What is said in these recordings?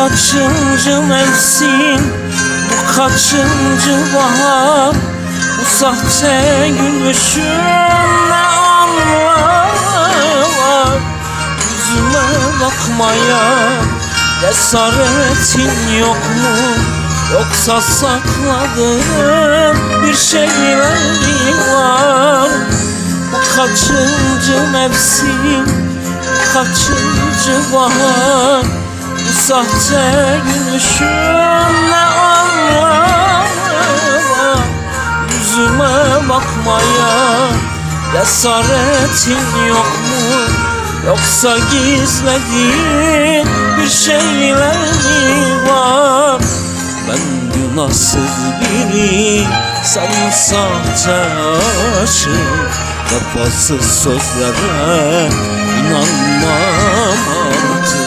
kaçıncı mevsim? Bu kaçıncı bahar? Bu sahte gülüşün ne anlamı var? Yüzüme bakmaya cesaretin yok mu? Yoksa sakladığın bir şeyler mi var? Bu kaçıncı mevsim? Kaçıncı bahar sahte gülüşün ne anlamı var Yüzüme bakmaya cesaretin yok mu? Yoksa gizlediğin bir şeyler mi var? Ben günahsız biri sen sahte aşık. Vefasız sözlere inanmam artık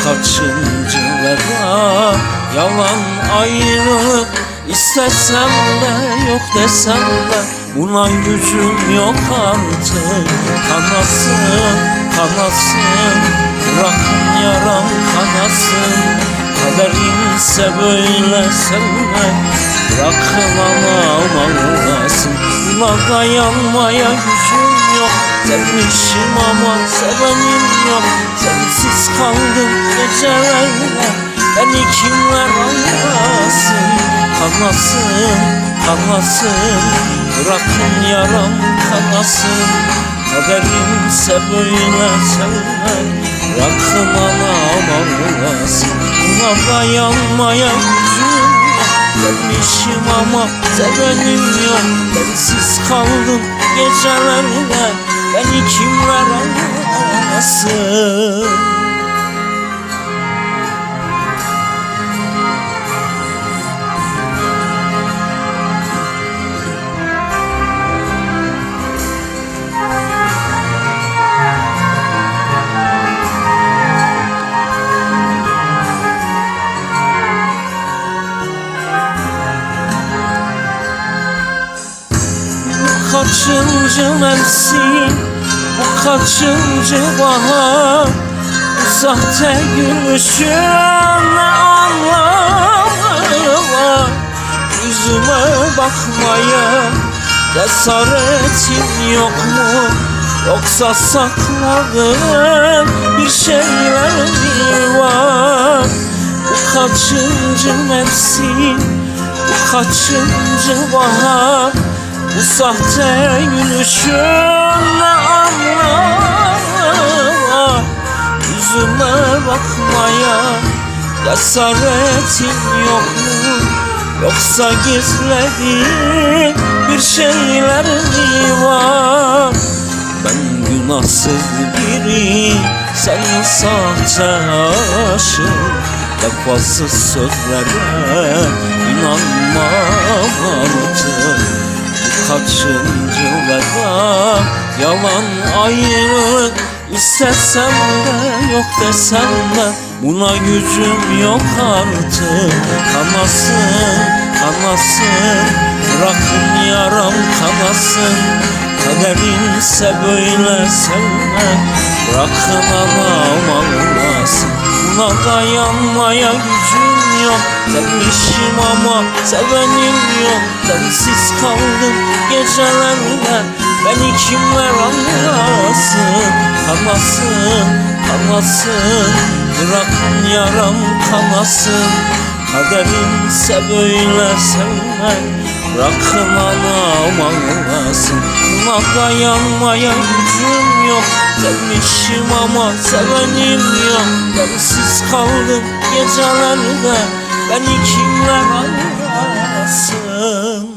Bu kaçıncı veda yalan ayrılık İstesem de yok desem de Buna gücüm yok artık. Kanasın, kanasın Bırakın yaram kanasın. Kaderinse böyle sevmek Bırakın anam ağlasın Buna dayanmaya gücüm yok. Sevmişim ama sevenim yok. Sensiz kaldım gecelerle. Beni kimler anlasın? Kanasın, kanasın. Bırakın yaram kanasın. Kaderimse böyle sevmek Bırakın anam ağlasın Buna dayanmaya gücüm Sevmişim ama sevenim yok Bensiz kaldım gecelerde Beni kimler anlasın kaçıncı mevsim? Bu kaçıncı bahar? Sahte gülüşün ne anlamı var? Yüzüme bakmaya cesaretin yok mu? Yoksa sakladığın bir şeyler mi var? Bu kaçıncı mevsim? Bu kaçıncı bahar bu sahte gülüşün ne anlamı var Yüzüme bakmaya cesaretin yok mu? Yoksa gizlediğin bir şeyler mi var? Ben günahsız biri sen sahte aşık Vefasız sözlere inanmam Kaçıncı veda? Yalan ayrılık İstesem de yok desem de Buna gücüm yok artık. Kanasın, kanasın Bırakın yaram kanasın. Kaderinse böyle sevmek Bırakın anam ağlasın Buna dayanmaya gücüm yok Sevmişim ama sevenim yok Sensiz kaldım gecelerde Beni kimler anlasın? Kanasın, kanasın. Bırakın yaram kanasın. Kaderimse böyle sevmek Bırakın anam ağlasın Buna dayanmaya gücüm yok. Sevmişim ama sevenim yok. Bensiz kaldım gecelerde Beni kimler anlasın